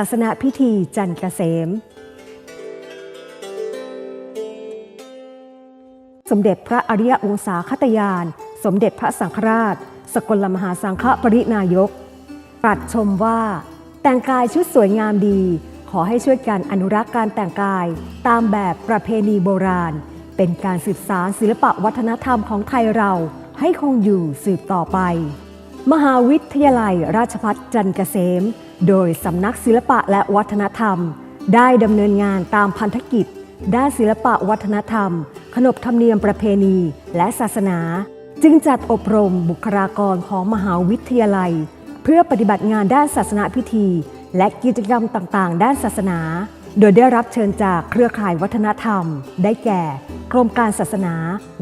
าสนาพิธีจันทร์เกษม สมเด็จพระอริยวงศาคตยาน สมเด็จพระสังฆราช สกลมหาสังฆปรินายกตรัสชมว่า แต่งกายชุดสวยงามดี ขอให้ช่วยกันอนุรักษ์การแต่งกายตามแบบประเพณีโบราณ เป็นการสืบสารศิลปะวัฒนธรรมของไทยเราให้คงอยู่สืบต่อไป มหาวิทยาลัยราชภัฏจันทร์เกษม โดยสำนักศิลปะและวัฒนธรรม ได้ดำเนินงานตามพันธกิจ ด้านศิลปะวัฒนธรรม ขนบธรรมเนียมประเพณี และศาสนา จึงจัดอบรมบุคลากรของมหาวิทยาลัย เพื่อปฏิบัติงานด้านศาสนาพิธี และกิจกรรมต่างๆ ด้านศาสนา โดยได้รับเชิญจากเครือข่ายวัฒนธรรม ได้แก่กรมการศาสนา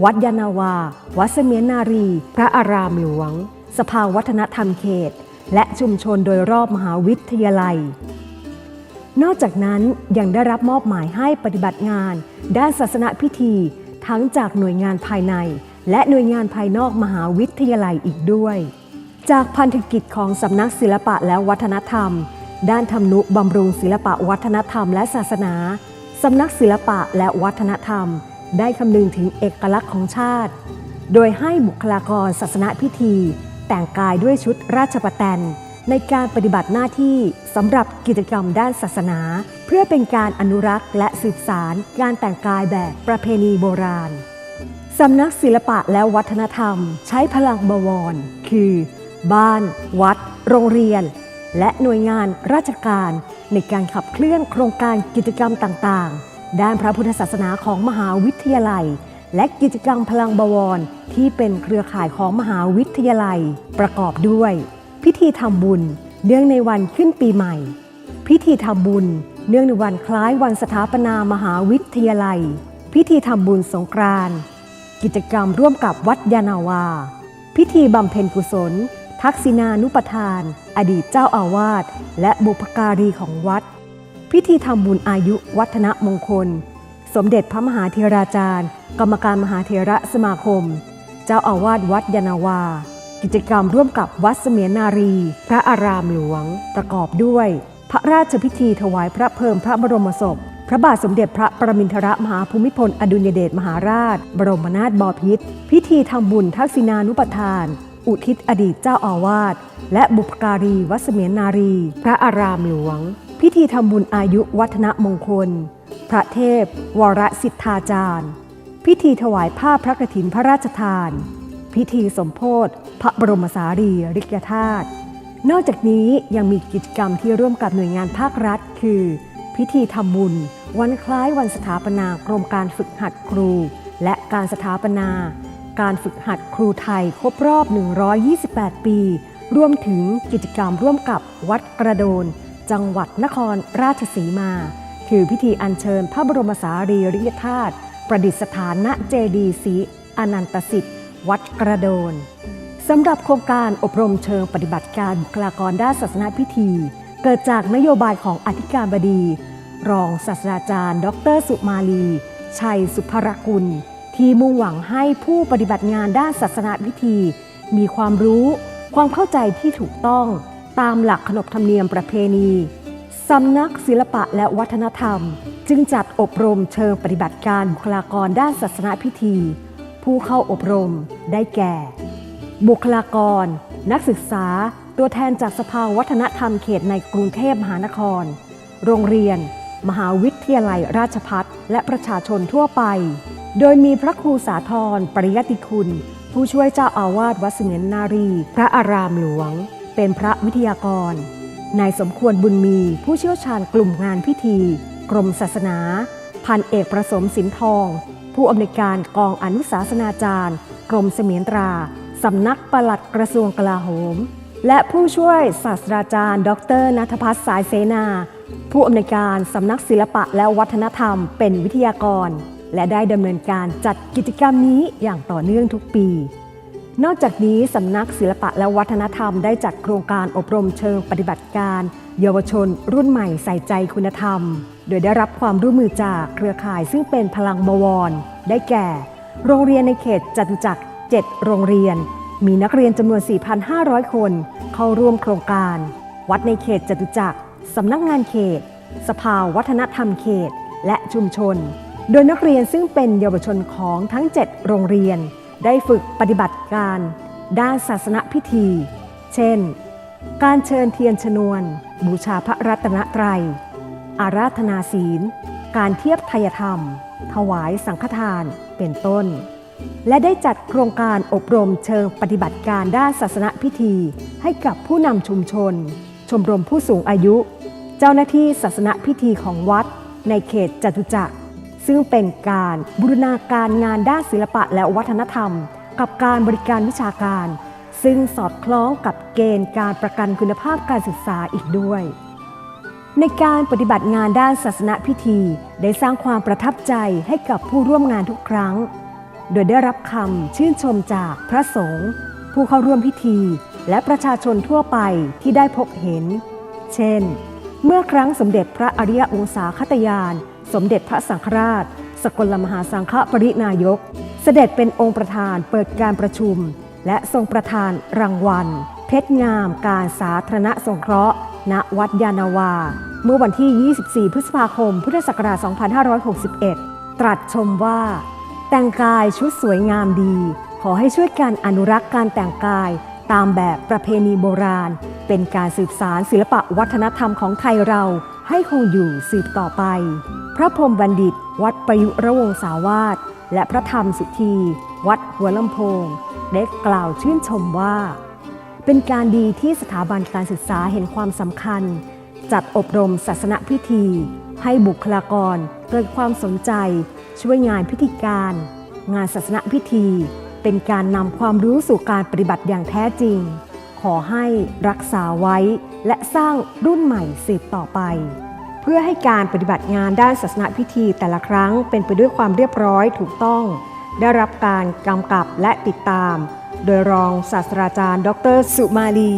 วัดยานาวา วัดเสมียนนารี พระอารามหลวง สภาวัฒนธรรมเขต และชุมชนโดยรอบมหาวิทยาลัย นอกจากนั้นยังได้รับมอบหมายให้ปฏิบัติงาน ด้านศาสนพิธี ทั้งจากหน่วยงานภายใน และหน่วยงานภายนอกมหาวิทยาลัยอีกด้วย จากพันธกิจของสำนักศิลปะและวัฒนธรรม ด้านทำนุบำรุงศิลปะวัฒนธรรมและศาสนาสำนักศิลปะและวัฒนธรรม ได้คำนึงถึงเอกลักษณ์ของชาติ โดยให้บุคลากรศาสนพิธี แต่งกายด้วยชุดราชประแตนในการปฏิบัติหน้าที่สำหรับกิจกรรมด้านศาสนา เพื่อเป็นการอนุรักษ์และสืบสารการแต่งกายแบบประเพณีโบราณสำนักศิลปะและวัฒนธรรมใช้พลังบวร คือ บ้าน วัด โรงเรียน และหน่วยงานราชการในการขับเคลื่อนโครงการกิจกรรมต่างๆ ด้านพระพุทธศาสนาของมหาวิทยาลัย และกิจกรรมพลังบวรที่เป็นเครือข่ายของมหาวิทยาลัย ประกอบด้วย พิธีทำบุญ เนื่องในวันขึ้นปีใหม่ พิธีทำบุญ เนื่องในวันคล้ายวันสถาปนามหาวิทยาลัย พิธีทำบุญสงกรานต์กิจกรรมร่วมกับวัดยานาวา พิธีบำเพ็ญกุศล ทักษิณานุปทาน อดีตเจ้าอาวาสและบุพการีของวัด พิธีทำบุญอายุวัฒนมงคล สมเด็จพระมหาเทราจารย์ กรรมการมหาเทระสมาคม เจ้าอาวาสวัดยานาวา กิจกรรมร่วมกับวัดเสมียนนารี พระอารามหลวง ประกอบด้วย พระราชพิธีถวายพระเพลิงพระบรมศพ พระบาทสมเด็จพระประมินทรมหาภูมิพลอดุลยเดชมหาราช บรมนาถบพิตรพิธีทำบุญทักษิณานุปทาน อุทิศอดีตเจ้าอาวาสและบุพการีวัดเสมียนนารี พระอารามหลวง พิธีทำบุญอายุวัฒนมงคล พระเทพ วรสิทธาจารย์ พิธีถวายผ้าพระกฐินพระราชทาน พิธีสมโพธิพระบรมสารีริกธาตุนอกจากนี้ยังมีกิจกรรมที่ร่วมกับหน่วยงานภาครัฐ คือ พิธีทำบุญ วันคล้ายวันสถาปนากรมการฝึกหัดครู และการสถาปนา การฝึกหัดครูไทยครบรอบ 128 ปี รวมถึงกิจกรรมร่วมกับวัดกระโดน จังหวัดนครราชสีมา คือพิธีอัญเชิญพระบรมสารีริกธาตุประดิษฐานณเจดีศรีอนันตสิทธิ์ วัดกระโดนสำหรับโครงการอบรมเชิงปฏิบัติการบุคลากรด้านศาสนาพิธี เกิดจากนโยบายของอธิการบดี รองศาสตราจารย์ ดร สุมาลี ชัยสุภรกุล ที่มุ่งหวังให้ผู้ปฏิบัติงานด้านศาสนาพิธี มีความรู้ ความเข้าใจที่ถูกต้องตามหลักขนบธรรมเนียมประเพณี สำนักศิลปะและวัฒนธรรม จึงจัดอบรมเชิงปฏิบัติการบุคลากรด้านศาสนาพิธี ผู้เข้าอบรมได้แก่ บุคลากร นักศึกษา ตัวแทนจากสภาวัฒนธรรมเขตในกรุงเทพมหานคร โรงเรียน มหาวิทยาลัยราชพัฒและประชาชนทั่วไป โดยมีพระครูสาธรปริยติคุณ ผู้ช่วยเจ้าอาวาสวัดเสมียนนารี พระอารามหลวง เป็นพระวิทยากร นายสมควรบุญมีผู้เชี่ยวชาญกลุ่มงานพิธี กรมศาสนา พันเอกประสมสินทอง ผู้อำนวยการกองอนุศาสนาจารย์ กรมเสมียนตราสำนักปลัดกระทรวงกลาโหม และผู้ช่วยศาสตราจารย์ ดรนัทพัฒน์สายเสนา ผู้อำนวยการสำนักศิลปะและวัฒนธรรมเป็นวิทยากร และได้ดำเนินการจัดกิจกรรมนี้อย่างต่อเนื่องทุกปี นอกจากนี้สำนักศิลปะและวัฒนธรรมได้จัดโครงการอบรมเชิงปฏิบัติการ เยาวชน รุ่นใหม่ใส่ใจคุณธรรม โดยได้รับความร่วมมือจากเครือข่ายซึ่งเป็นพลังบวร ได้แก่ โรงเรียนในเขตจตุจักร 7 โรงเรียน มีนักเรียนจำนวน 4,500 คน เข้าร่วมโครงการ วัดในเขตจตุจักรสำนักงานเขต สภาวัฒนธรรมเขต และชุมชน โดยนักเรียนซึ่งเป็นเยาวชนของทั้ง 7 โรงเรียน ได้ฝึกปฏิบัติการด้านศาสนพิธี เช่น การเชิญเทียนชนวน บูชาพระรัตนตรัย อาราธนาศีล การเทียบไทยธรรม ถวายสังฆทานเป็นต้น และได้จัดโครงการอบรมเชิงปฏิบัติการด้านศาสนพิธี ให้กับผู้นำชุมชน ชมรมผู้สูงอายุ เจ้าหน้าที่ศาสนพิธีของวัด ในเขตจตุจักร ซึ่งเป็นการบูรณาการงานด้านศิลปะและวัฒนธรรม กับการบริการวิชาการ ซึ่งสอดคล้องกับเกณฑ์การประกันคุณภาพการศึกษาอีกด้วย ในการปฏิบัติงานด้านศาสนพิธีได้สร้างความประทับใจให้กับผู้ร่วมงานทุกครั้ง โดยได้รับคำชื่นชมจากพระสงฆ์ผู้เข้าร่วมพิธี และประชาชนทั่วไปที่ได้พบเห็น เช่น เมื่อครั้งสมเด็จพระอริยวงศาคตยาน สมเด็จพระสังฆราช สกลมหาสังฆปรินายก เสด็จเป็นองค์ประธานเปิดการประชุม และทรงประธานรางวัล เพชรงามการสาธารณสงเคราะห์ ณ วัดยานาวา เมื่อวันที่ 24 พฤษภาคม พุทธศักราช 2561 ตรัสชมว่า แต่งกายชุดสวยงามดี ขอให้ช่วยกันอนุรักษ์การแต่งกายตามแบบประเพณีโบราณ เป็นการสืบสารศิลปะวัฒนธรรมของไทยเราให้คงอยู่สืบต่อไป พระพรมบัณฑิต วัดประยุระวงศาวาสและพระธรรมสุธี วัดหัวลำโพง ได้กล่าวชื่นชมว่า เป็นการดีที่สถาบันการศึกษาเห็นความสำคัญ จัดอบรมศาสนพิธี ให้บุคลากรเกิดความสนใจ ช่วยงานพิธีการ งานศาสนพิธี เป็นการนำความรู้สู่การปฏิบัติอย่างแท้จริง ขอให้รักษาไว้และสร้างรุ่นใหม่สืบต่อไป พื่อให้การปฏิบัติงานด้านศาสนาพิธีแต่ละครั้งเป็นไปด้วยความเรียบร้อยถูกต้อง ได้รับการกำกับและติดตาม โดยรองศาสตราจารย์ ดร สุมาลี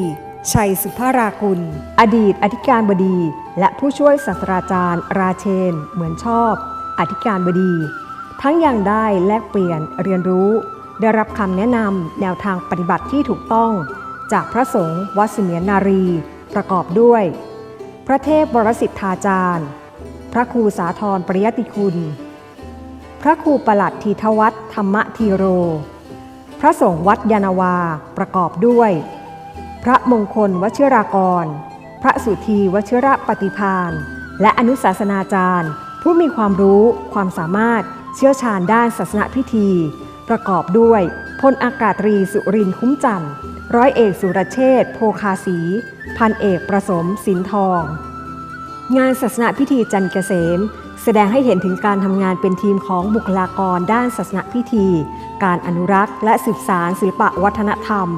ชัยสุภารากุล อดีตอธิการบดี และผู้ช่วยศาสตราจารย์ ราเชน เหมือนชอบ อธิการบดี ทั้งยังได้แลกเปลี่ยนเรียนรู้ ได้รับคำแนะนำแนวทางปฏิบัติที่ถูกต้อง จากพระสงฆ์วัดเสมียนนารี ประกอบด้วย พระเทพวรสิทธาจารย์ พระครูสาธรปริยติคุณ พระครูประหลัดทีทวัฒธรรมทีโร พระสงฆ์วัดยานาวาประกอบด้วย พระมงคลวชิรากร พระสุธีวชิระปฏิพานและอนุศาสนาจารย์ ผู้มีความรู้ความสามารถเชี่ยวชาญด้านศาสนพิธี ประกอบด้วยพลอากาศตรีสุรินทร์คุ้มจันทร์ ร้อยเอกสุรเชษฐ์โพคาสี พันเอกประสมสินทอง งานศาสนาพิธีจันเกษม แสดงให้เห็นถึงการทำงานเป็นทีมของบุคลากรด้านศาสนาพิธี การอนุรักษ์ และสืบสารศิลปะวัฒนธรรม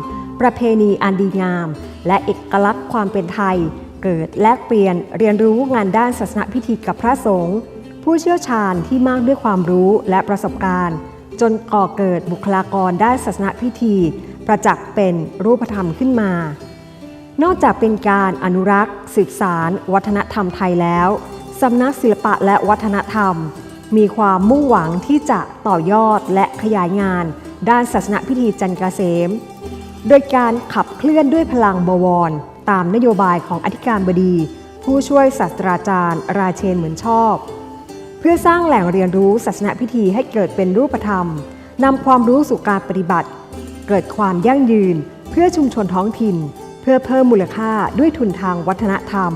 ประเพณีอันดีงาม และเอกลักษณ์ความเป็นไทย เกิดแลกเปลี่ยนเรียนรู้งานด้านศาสนาพิธีกับพระสงฆ์ผู้เชี่ยวชาญที่มากด้วยความรู้และประสบการณ์ จนก่อเกิดบุคลากรด้านศาสนาพิธี ประจักษ์เป็นรูปธรรมขึ้นมา นอกจากเป็นการอนุรักษ์ สืบสาร วัฒนธรรมไทยแล้วสำนักศิลปะและวัฒนธรรม มีความมุ่งหวังที่จะต่อยอดและขยายงาน ด้านศาสนพิธีจันทรเกษม โดยการขับเคลื่อนด้วยพลังบวร ตามนโยบายของอธิการบดี ผู้ช่วยศาสตราจารย์ ราเชนเหมือนชอบ เพื่อสร้างแหล่งเรียนรู้ศาสนพิธีให้เกิดเป็นรูปธรรมนำความรู้สู่การปฏิบัติ เกิดความยั่งยืน เพื่อชุมชนท้องถิ่น เพื่อเพิ่มมูลค่าด้วยทุนทางวัฒนธรรม